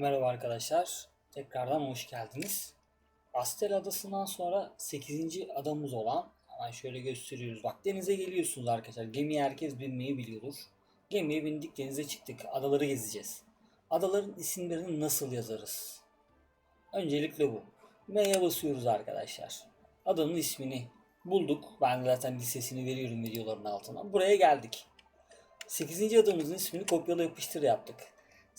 Merhaba arkadaşlar. Tekrardan hoş geldiniz. Astel Adası'ndan sonra 8. adamız olan hemen şöyle gösteriyoruz. Bak denize geliyorsunuz arkadaşlar. Gemiye herkes binmeyi biliyordur. Gemiye bindik denize çıktık. Adaları gezeceğiz. Adaların isimlerini nasıl yazarız? Öncelikle bu. M'ye basıyoruz arkadaşlar. Adanın ismini bulduk. Ben zaten listesini veriyorum videoların altına. Buraya geldik. 8. adamımızın ismini kopyala yapıştır yaptık.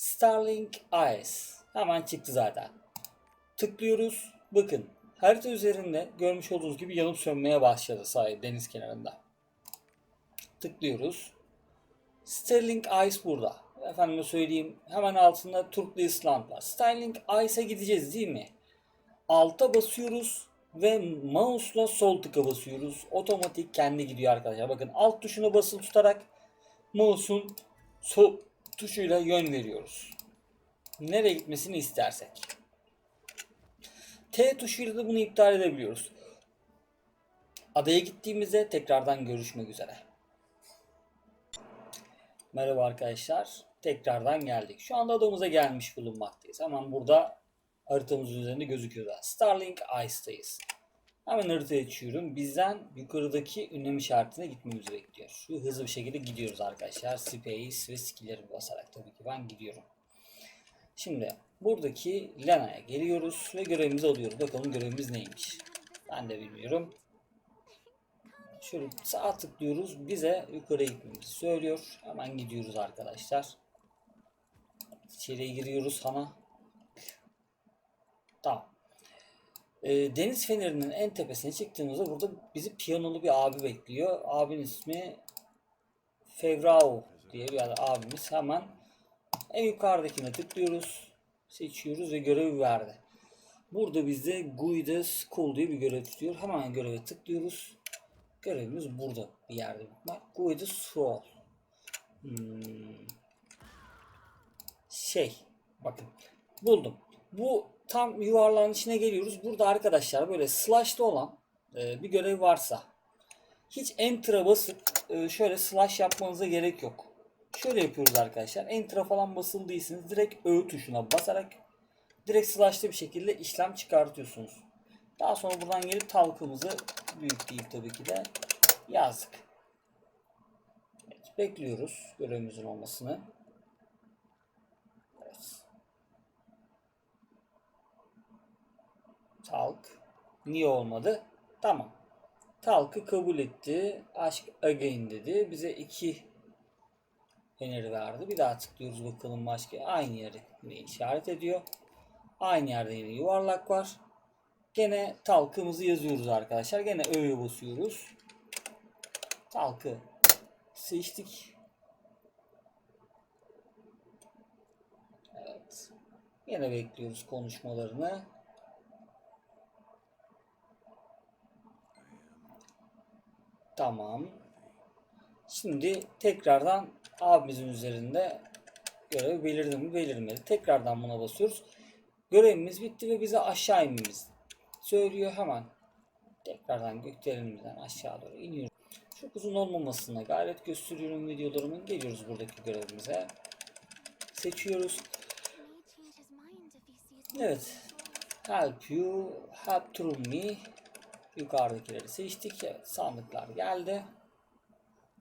Starlink Eyes. Hemen çıktı zaten. Tıklıyoruz. Bakın harita üzerinde görmüş olduğunuz gibi yanıp sönmeye başladı sahil deniz kenarında. Tıklıyoruz. Starlink Ice burada. Efendime söyleyeyim hemen altında Turklu Island var. Starlink Ice'a gideceğiz değil mi? Alta basıyoruz ve mouse'la sol tıka basıyoruz. Otomatik kendi gidiyor arkadaşlar. Bakın alt tuşuna basılı tutarak mouse'un sol tuşuyla yön veriyoruz. Nereye gitmesini istersek. T tuşuyla da bunu iptal edebiliyoruz. Adaya gittiğimizde tekrardan görüşmek üzere. Merhaba arkadaşlar. Tekrardan geldik. Şu anda adamıza gelmiş bulunmaktayız. Hemen burada haritamızın üzerinde gözüküyor da. Starlink Ice'dayız. Hemen haritayı açıyorum. Bizden yukarıdaki ünlem işaretine gitmemizi bekliyor. Şu hızlı bir şekilde gidiyoruz arkadaşlar. Space ve skill'leri basarak tabii ki ben gidiyorum. Şimdi buradaki Lena'ya geliyoruz ve görevimizi alıyoruz. Bakalım görevimiz neymiş. Ben de bilmiyorum. Şöyle sağa tıklıyoruz. Bize yukarı gitmemizi söylüyor. Hemen gidiyoruz arkadaşlar. İçeriye giriyoruz Hana. Tamam. E, Deniz Feneri'nin en tepesine çıktığımızda burada bizi piyanolu bir abi bekliyor. Abinin ismi Fevrao diye bir abimiz. Hemen en yukarıdakine tıklıyoruz. Seçiyoruz ve görevi verdi. Burada bizde Guide School diye bir görev tutuyor. Hemen göreve tıklıyoruz. Görevimiz burada bir yerde. Bak Guide School. Hmm. Şey bakın buldum. Bu tam yuvarlağın içine geliyoruz. Burada arkadaşlar böyle slash'ta olan e, bir görev varsa hiç enter'a basıp e, şöyle slash yapmanıza gerek yok. Şöyle yapıyoruz arkadaşlar. Enter'a falan basıldıysanız direkt Ö tuşuna basarak direkt slash'ta bir şekilde işlem çıkartıyorsunuz. Daha sonra buradan gelip talkımızı büyük değil tabii ki de yazdık. Evet, bekliyoruz görevimizin olmasını. Evet. Talk. Niye olmadı? Tamam. Talk'ı kabul etti. Aşk again dedi. Bize iki öneri verdi. Bir daha tıklıyoruz bakalım başka. Aynı yeri yine işaret ediyor. Aynı yerde yine yuvarlak var. Gene talkımızı yazıyoruz arkadaşlar. Gene ö'ye basıyoruz. Talkı seçtik. Evet. Yine bekliyoruz konuşmalarını. Tamam. Şimdi tekrardan abimizin üzerinde görev belirdi mi belirmedi. Tekrardan buna basıyoruz. Görevimiz bitti ve bize aşağı inmemiz söylüyor hemen. Tekrardan gökdelenimizden aşağı doğru iniyoruz. Çok uzun olmamasına gayret gösteriyorum videolarımın. Geliyoruz buradaki görevimize. Seçiyoruz. Evet. Help you, help through me. Yukarıdakileri seçtik. Sandıklar geldi.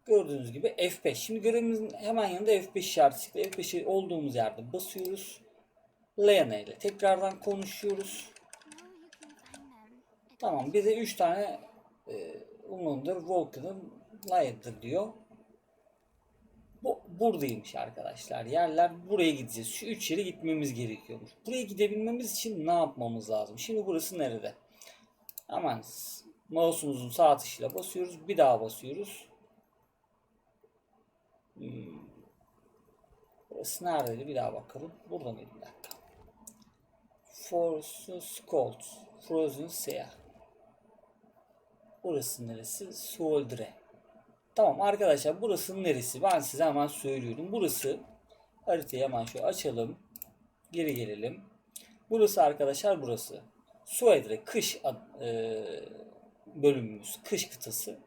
Gördüğünüz gibi F5. Şimdi görevimizin hemen yanında F5 işareti çıktı. F5'i olduğumuz yerde basıyoruz. Lena ile tekrardan konuşuyoruz. Tamam bize 3 tane e, Umman'dır, Vulcan'ın Liar'dır diyor. Bu buradaymış arkadaşlar. Yerler buraya gideceğiz. Şu üç yere gitmemiz gerekiyormuş. Buraya gidebilmemiz için ne yapmamız lazım? Şimdi burası nerede? Hemen mouse'umuzun sağ tuşuyla basıyoruz. Bir daha basıyoruz. Hmm. Burası neredeydi? Bir daha bakalım. Burada mıydı? Bir dakika. Force Cold. Frozen Sea. Burası neresi? Soldre. Tamam arkadaşlar burası neresi? Ben size hemen söylüyorum. Burası haritayı hemen şöyle açalım. Geri gelelim. Burası arkadaşlar burası. Suedre kış e, bölümümüz. Kış kıtası.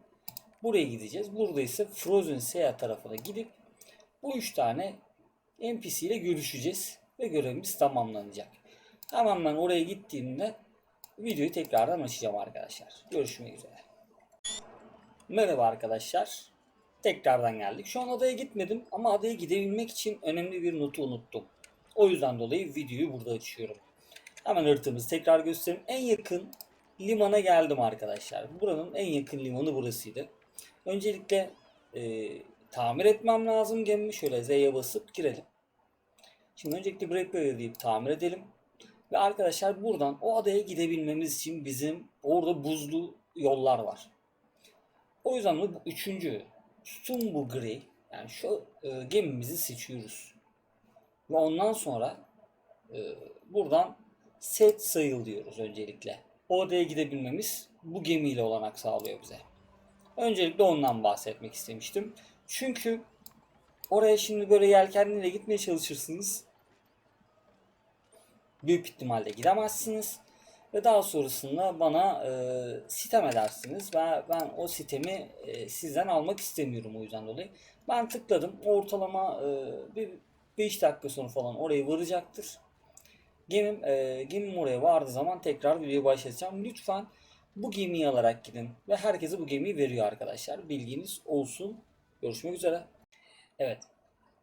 Buraya gideceğiz. Burada ise Frozen Sea tarafına gidip bu üç tane NPC ile görüşeceğiz. ve görevimiz tamamlanacak. Ben oraya gittiğimde videoyu tekrardan açacağım arkadaşlar. Görüşmek üzere. Merhaba arkadaşlar. Tekrardan geldik. Şu an adaya gitmedim ama adaya gidebilmek için önemli bir notu unuttum. O yüzden dolayı videoyu burada açıyorum. Hemen haritamızı tekrar göstereyim. En yakın limana geldim arkadaşlar. Buranın en yakın limanı burasıydı. Öncelikle e, tamir etmem lazım gemimi. Şöyle Z'ye basıp girelim. Şimdi öncelikle Breakaway deyip tamir edelim. Ve arkadaşlar buradan o adaya gidebilmemiz için bizim orada buzlu yollar var. O yüzden de bu üçüncü Stumbu Grey yani şu e, gemimizi seçiyoruz. Ve ondan sonra e, buradan set sayıl diyoruz öncelikle. O adaya gidebilmemiz bu gemiyle olanak sağlıyor bize. Öncelikle ondan bahsetmek istemiştim. Çünkü oraya şimdi böyle yelkenliyle gitmeye çalışırsınız. Büyük ihtimalle gidemezsiniz. Ve daha sonrasında bana e, sitem edersiniz. Ve ben o sitemi e, sizden almak istemiyorum o yüzden dolayı. Ben tıkladım. Ortalama e, bir 5 dakika sonra falan oraya varacaktır. Gemim, e, gemim oraya vardığı zaman tekrar videoyu başlatacağım. Lütfen bu gemiyi alarak gidin. Ve herkese bu gemiyi veriyor arkadaşlar. Bilginiz olsun. Görüşmek üzere. Evet.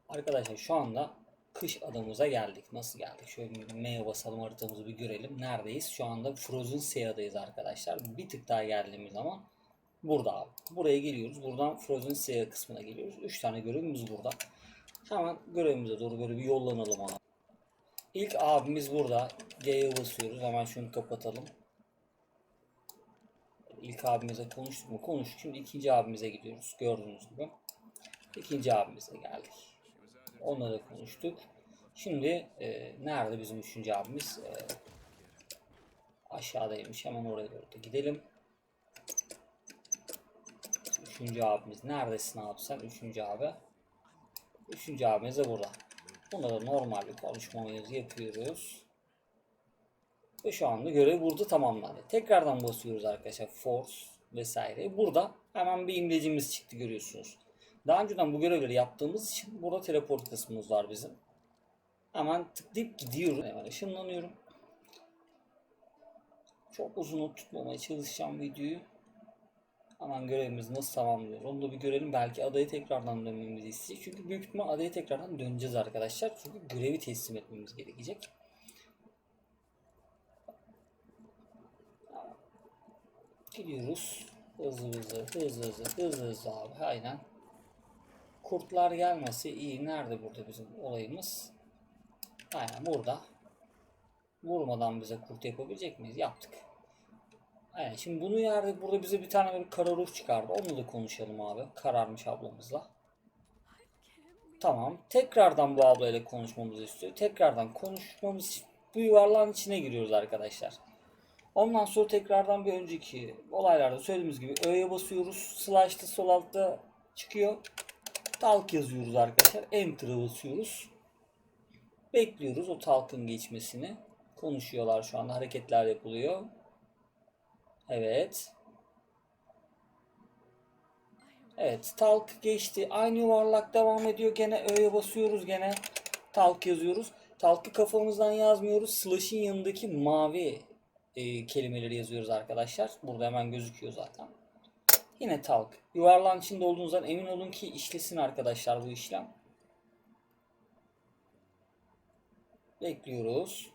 Arkadaşlar şu anda kış adamıza geldik. Nasıl geldik? Şöyle bir M'ye basalım haritamızı bir görelim. Neredeyiz? Şu anda Frozen Sea'dayız arkadaşlar. Bir tık daha geldiğimiz zaman burada abi. Buraya geliyoruz. Buradan Frozen Sea kısmına geliyoruz. 3 tane görevimiz burada. Hemen görevimize doğru böyle bir yollanalım abi. İlk abimiz burada. G'ye basıyoruz. Hemen şunu kapatalım. İlk abimize konuştuk mu? Konuştuk. Şimdi ikinci abimize gidiyoruz. Gördüğünüz gibi. İkinci abimize geldik. Onunla da konuştuk. Şimdi e, nerede bizim üçüncü abimiz? E, aşağıdaymış. Hemen oraya doğru da gidelim. Üçüncü abimiz. Neredesin abi sen? Üçüncü abi. Üçüncü abimiz de burada. Bunda da normal bir konuşmamızı yapıyoruz. Ve şu anda görev burada tamamlandı. Tekrardan basıyoruz arkadaşlar. Force vesaire. Burada hemen bir imlecimiz çıktı görüyorsunuz. Daha önceden bu görevleri yaptığımız için burada teleport kısmımız var bizim. Hemen tıklayıp gidiyoruz. Hemen ışınlanıyorum. Çok uzun tutmamaya çalışacağım videoyu. Hemen görevimizi nasıl tamamlıyoruz onu da bir görelim. Belki adaya tekrardan dönmemizi isteyecek. Çünkü büyük ihtimal adaya tekrardan döneceğiz arkadaşlar. Çünkü görevi teslim etmemiz gerekecek. Gidiyoruz. Hızlı hızlı, hızlı hızlı, hızlı hızlı abi. Aynen. Kurtlar gelmesi iyi. Nerede burada bizim olayımız? Aynen burada. Vurmadan bize kurt yapabilecek miyiz? Yaptık. Aynen. Şimdi bunu yerde burada bize bir tane böyle kara ruh çıkardı. Onu da konuşalım abi. Kararmış ablamızla. Tamam. Tekrardan bu ablayla konuşmamızı istiyor. Tekrardan konuşmamız bu yuvarlağın içine giriyoruz arkadaşlar. Ondan sonra tekrardan bir önceki olaylarda söylediğimiz gibi Ö'ye basıyoruz. Slash'ta sol altta çıkıyor. Talk yazıyoruz arkadaşlar. Enter'a basıyoruz. Bekliyoruz o talk'ın geçmesini. Konuşuyorlar şu anda. Hareketler yapılıyor. Evet. Evet. Talk geçti. Aynı yuvarlak devam ediyor. Gene Ö'ye basıyoruz. Gene talk yazıyoruz. Talk'ı kafamızdan yazmıyoruz. Slash'ın yanındaki mavi e, kelimeleri yazıyoruz arkadaşlar. Burada hemen gözüküyor zaten. Yine talk. Yuvarlağın içinde olduğunuzdan emin olun ki işlesin arkadaşlar bu işlem. Bekliyoruz.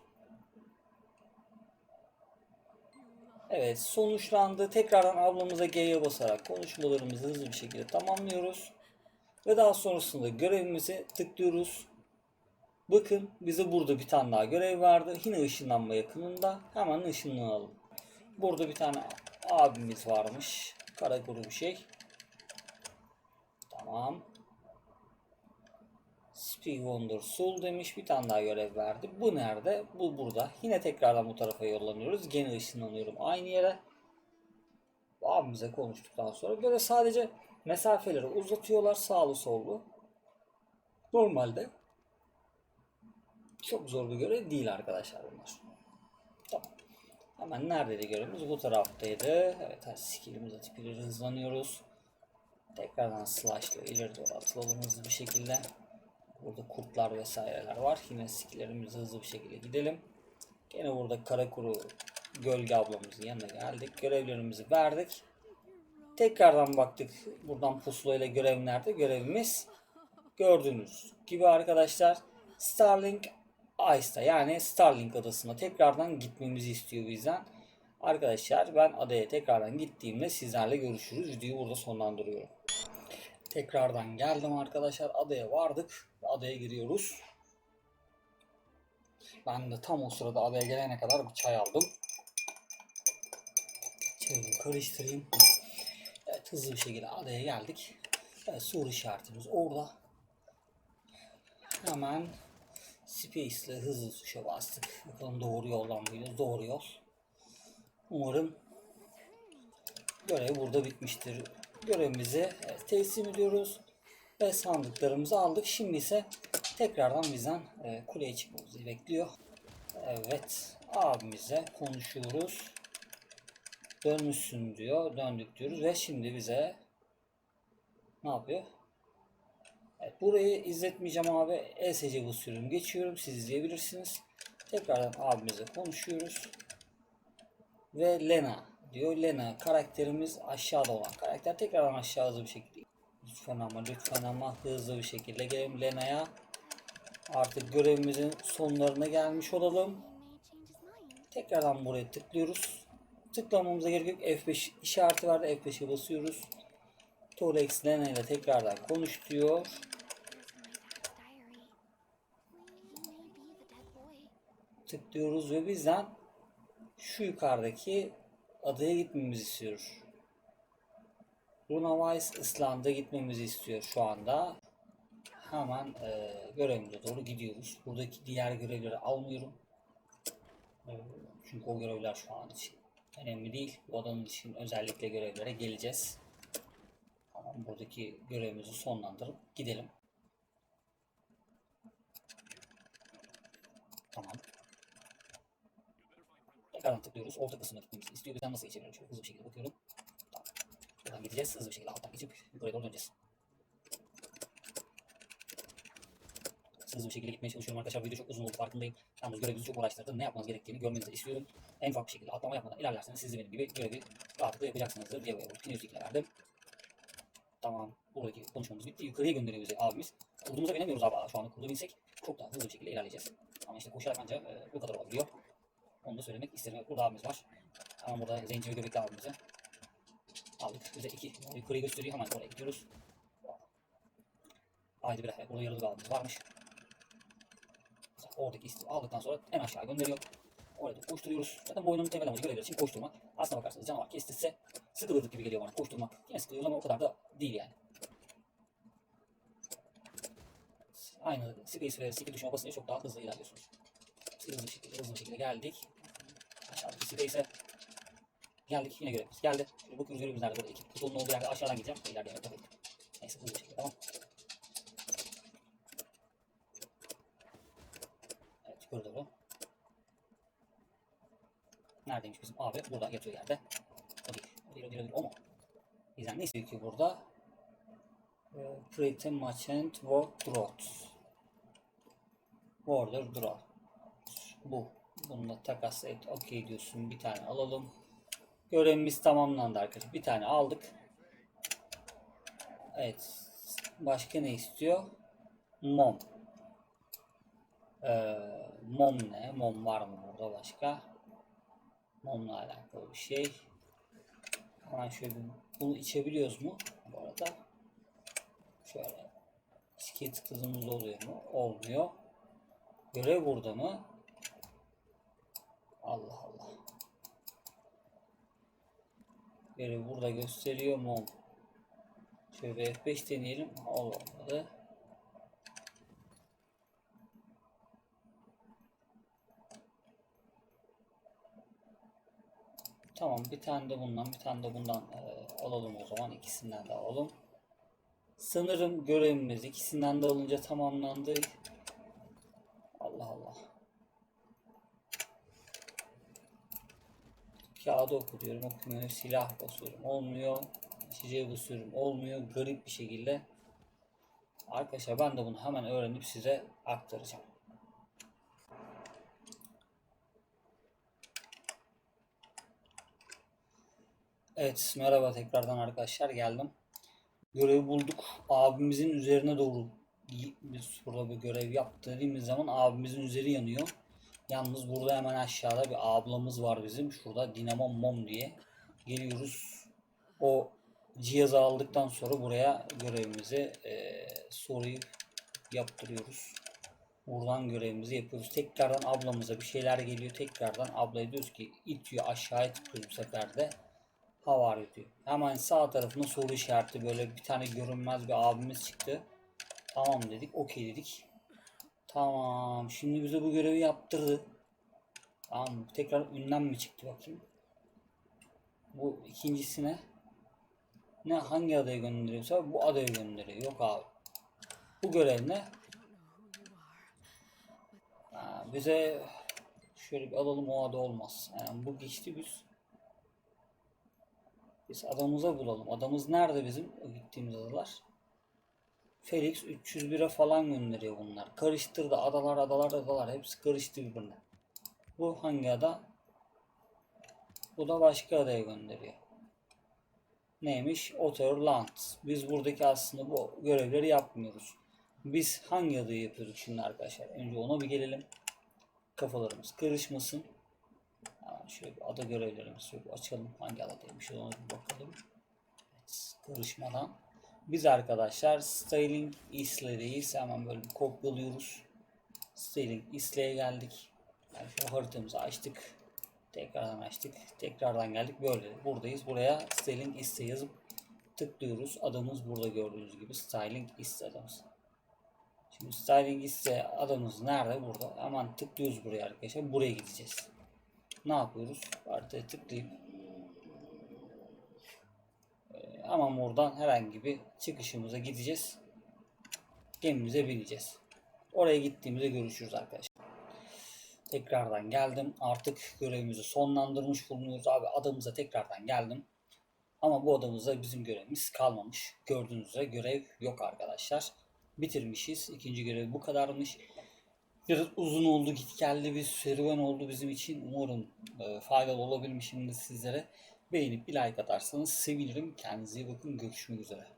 Evet sonuçlandı. Tekrardan ablamıza G'ye basarak konuşmalarımızı hızlı bir şekilde tamamlıyoruz. Ve daha sonrasında görevimize tıklıyoruz. Bakın bize burada bir tane daha görev vardı. Yine ışınlanma yakınında. Hemen ışınlanalım. Burada bir tane abimiz varmış. Kara bir şey. Tamam. Speed Wonder Soul demiş. Bir tane daha görev verdi. Bu nerede? Bu burada. Yine tekrardan bu tarafa yollanıyoruz. Gene ışınlanıyorum aynı yere. Abimize konuştuktan sonra böyle sadece mesafeleri uzatıyorlar sağlı sollu. Normalde çok zor bir görev değil arkadaşlar bunlar. Tamam. Hemen neredeydi görevimiz? Bu taraftaydı. Evet skillimiz atıp ileri hızlanıyoruz. Tekrardan slash ile ileri doğru atılalım hızlı bir şekilde. Burada kurtlar vesaireler var. Yine skillerimizi hızlı bir şekilde gidelim. Gene burada Karakuru Gölge ablamızın yanına geldik. Görevlerimizi verdik. Tekrardan baktık. Buradan pusulayla görev nerede? Görevimiz gördüğünüz gibi arkadaşlar Starlink Ice'da yani Starlink adasına tekrardan gitmemizi istiyor bizden. Arkadaşlar ben adaya tekrardan gittiğimde sizlerle görüşürüz. Videoyu burada sonlandırıyorum. Tekrardan geldim arkadaşlar. Adaya vardık. Adaya giriyoruz. Ben de tam o sırada adaya gelene kadar bir çay aldım. Çayımı karıştırayım. Evet hızlı bir şekilde adaya geldik. Evet, soru işaretimiz orada. Hemen Space ile hızlı tuşa bastık. Bakalım doğru yoldan mıyız? Doğru yol. Umarım görev burada bitmiştir. Görevimizi evet, teslim ediyoruz. Ve sandıklarımızı aldık. Şimdi ise tekrardan bizden e, kuleye çıkmamızı bekliyor. Evet. Abimize konuşuyoruz. Dönmüşsün diyor. Döndük diyoruz ve şimdi bize ne yapıyor? Evet, burayı izletmeyeceğim abi. ESC basıyorum. Geçiyorum. Siz izleyebilirsiniz. Tekrardan abimize konuşuyoruz. Ve Lena diyor. Lena karakterimiz aşağıda olan karakter. Tekrardan aşağı hızlı bir şekilde. Lütfen ama lütfen ama hızlı bir şekilde gelelim Lena'ya. Artık görevimizin sonlarına gelmiş olalım. Tekrardan buraya tıklıyoruz. Tıklamamıza gerek yok. F5 işareti vardı. F5'e basıyoruz. Torex Lena ile tekrardan konuş diyor. Tıklıyoruz ve bizden şu yukarıdaki adaya gitmemizi istiyor. Runawise Island'a gitmemizi istiyor şu anda. Hemen e, görevimize doğru gidiyoruz. Buradaki diğer görevleri almıyorum. E, çünkü o görevler şu an için önemli değil. Bu adanın için özellikle görevlere geleceğiz. Tamam, buradaki görevimizi sonlandırıp gidelim. Tamam. Tekrardan tıklıyoruz. Orta kısmına gitmemizi istiyor. Bizden nasıl geçebilirim? Şöyle hızlı bir şekilde bakıyorum. Buradan gideceğiz. Hızlı bir şekilde alttan geçip yukarıya doğru döneceğiz. Hızlı bir şekilde gitmeye çalışıyorum arkadaşlar. Video çok uzun oldu farkındayım. Yalnız görevinizi çok uğraştırdı. Ne yapmanız gerektiğini görmenizi istiyorum. En ufak bir şekilde atlama yapmadan ilerlerseniz siz de benim gibi görevi rahatlıkla yapacaksınızdır diye böyle pinüzlikle verdim. Tamam. Buradaki konuşmamız bitti. Yukarıya gönderiyor bizi abimiz. Kurdumuza binemiyoruz abi. Şu anda kurdu binsek çok daha hızlı bir şekilde ilerleyeceğiz. Ama işte koşarak ancak e, bu kadar olabiliyor. Onu da söylemek isterim. Burada abimiz var. Hemen burada zenci ve göbekli abimizi aldık. Bize iki yukarıyı gösteriyor. Hemen oraya gidiyoruz. Haydi bir burada yaralı abimiz varmış. Oradaki isti aldıktan sonra en aşağı gönderiyor. Orada koşturuyoruz. Zaten boynunun temel amacı görevler için koşturmak. Aslına bakarsanız canavar kestirse sıkılırdık gibi geliyor bana koşturmak. Yine sıkılıyoruz ama o kadar da değil yani. Aynı space ve skill tuşuna basınca çok daha hızlı ilerliyorsunuz. Hızlı şekilde, hızlı şekilde geldik. Aşağıdaki space'e geldik. Yine görevimiz geldi. Şöyle bakıyoruz görevimiz nerede? Burada iki kutunun olduğu yerde aşağıdan gideceğim. İleride evet tabii. Neyse hızlı şekilde tamam. Evet yukarı. Neredeymiş bizim abi? Burada yatıyor yerde. O değil. O değil, o değil, o değil. O mu? Bizden ne istiyor ki burada? Ee, Pretty Merchant Work Drought. Border Drought. Bu. Bununla takas et. Okey diyorsun. Bir tane alalım. Görevimiz tamamlandı arkadaşlar. Bir tane aldık. Evet. Başka ne istiyor? Mom. Ee, mom ne? Mom var mı burada başka? Momla alakalı bir şey. Hemen şöyle bunu içebiliyoruz mu? Bu arada. Şöyle. İskiye tıkladığımız oluyor mu? Olmuyor. Görev burada mı? Allah Allah. Görev burada gösteriyor mu? Şöyle bir F5 deneyelim. Olmadı. Tamam bir tane de bundan bir tane de bundan e, alalım o zaman ikisinden de alalım. Sanırım görevimiz ikisinden de alınca tamamlandı. Allah Allah. Kağıdı oku diyorum okumuyor. Silah basıyorum olmuyor. İçeceği basıyorum olmuyor. Garip bir şekilde Arkadaşlar ben de bunu hemen öğrenip size aktaracağım. Evet merhaba tekrardan arkadaşlar geldim. Görevi bulduk. Abimizin üzerine doğru burada bir görev yaptı dediğimiz zaman abimizin üzeri yanıyor. Yalnız burada hemen aşağıda bir ablamız var bizim. Şurada Dinamo Mom diye. Geliyoruz. O cihazı aldıktan sonra buraya görevimizi eee soruyu yaptırıyoruz. Buradan görevimizi yapıyoruz. Tekrardan ablamıza bir şeyler geliyor. Tekrardan ablaya diyoruz ki itiyor aşağıya tıklıyoruz bu sefer de. Hava diyor. Hemen sağ tarafına soru işareti böyle bir tane görünmez bir abimiz çıktı. Tamam dedik. Okey dedik. Tamam. Şimdi bize bu görevi yaptırdı. Tamam. Tekrar ünlem mi çıktı bakayım. Bu ikincisine ne hangi adaya gönderiyorsa bu adaya gönderiyor. Yok abi. Bu görev ne? Ha, bize şöyle bir alalım o ada olmaz. Yani bu geçti biz. Biz adamıza bulalım. Adamız nerede bizim o gittiğimiz adalar? Felix 301'e falan gönderiyor bunlar. Karıştırdı adalar adalar adalar hepsi karıştı birbirine. Bu hangi ada? Bu da başka adaya gönderiyor. Neymiş? Otterland. Biz buradaki aslında bu görevleri yapmıyoruz. Biz hangi adayı yapıyorduk şimdi arkadaşlar? Önce ona bir gelelim. Kafalarımız karışmasın. Şöyle bir ada görevlerimizi açalım. Hangi adadaymış ona bir bakalım. Evet, karışmadan. Biz arkadaşlar Styling Isle'deyiz. Hemen böyle bir kopyalıyoruz. Styling Isle'ye geldik. Yani haritamızı açtık. Tekrardan açtık. Tekrardan geldik. Böyle buradayız. Buraya Styling Isle yazıp tıklıyoruz. Adamız burada gördüğünüz gibi Styling Isle adamız. Şimdi Styling Isle adamız nerede? Burada. Hemen tıklıyoruz buraya arkadaşlar. Buraya gideceğiz. Ne yapıyoruz? Haritaya tıklayıp hemen buradan herhangi bir çıkışımıza gideceğiz. Gemimize bineceğiz. Oraya gittiğimizde görüşürüz arkadaşlar. Tekrardan geldim. Artık görevimizi sonlandırmış bulunuyoruz. Abi adamıza tekrardan geldim. Ama bu adamıza bizim görevimiz kalmamış. Gördüğünüz üzere görev yok arkadaşlar. Bitirmişiz. İkinci görev bu kadarmış. Biraz uzun oldu git geldi bir serüven oldu bizim için. Umarım e, faydalı olabilmişimdir sizlere. Beğenip bir like atarsanız sevinirim. Kendinize iyi bakın. Görüşmek üzere.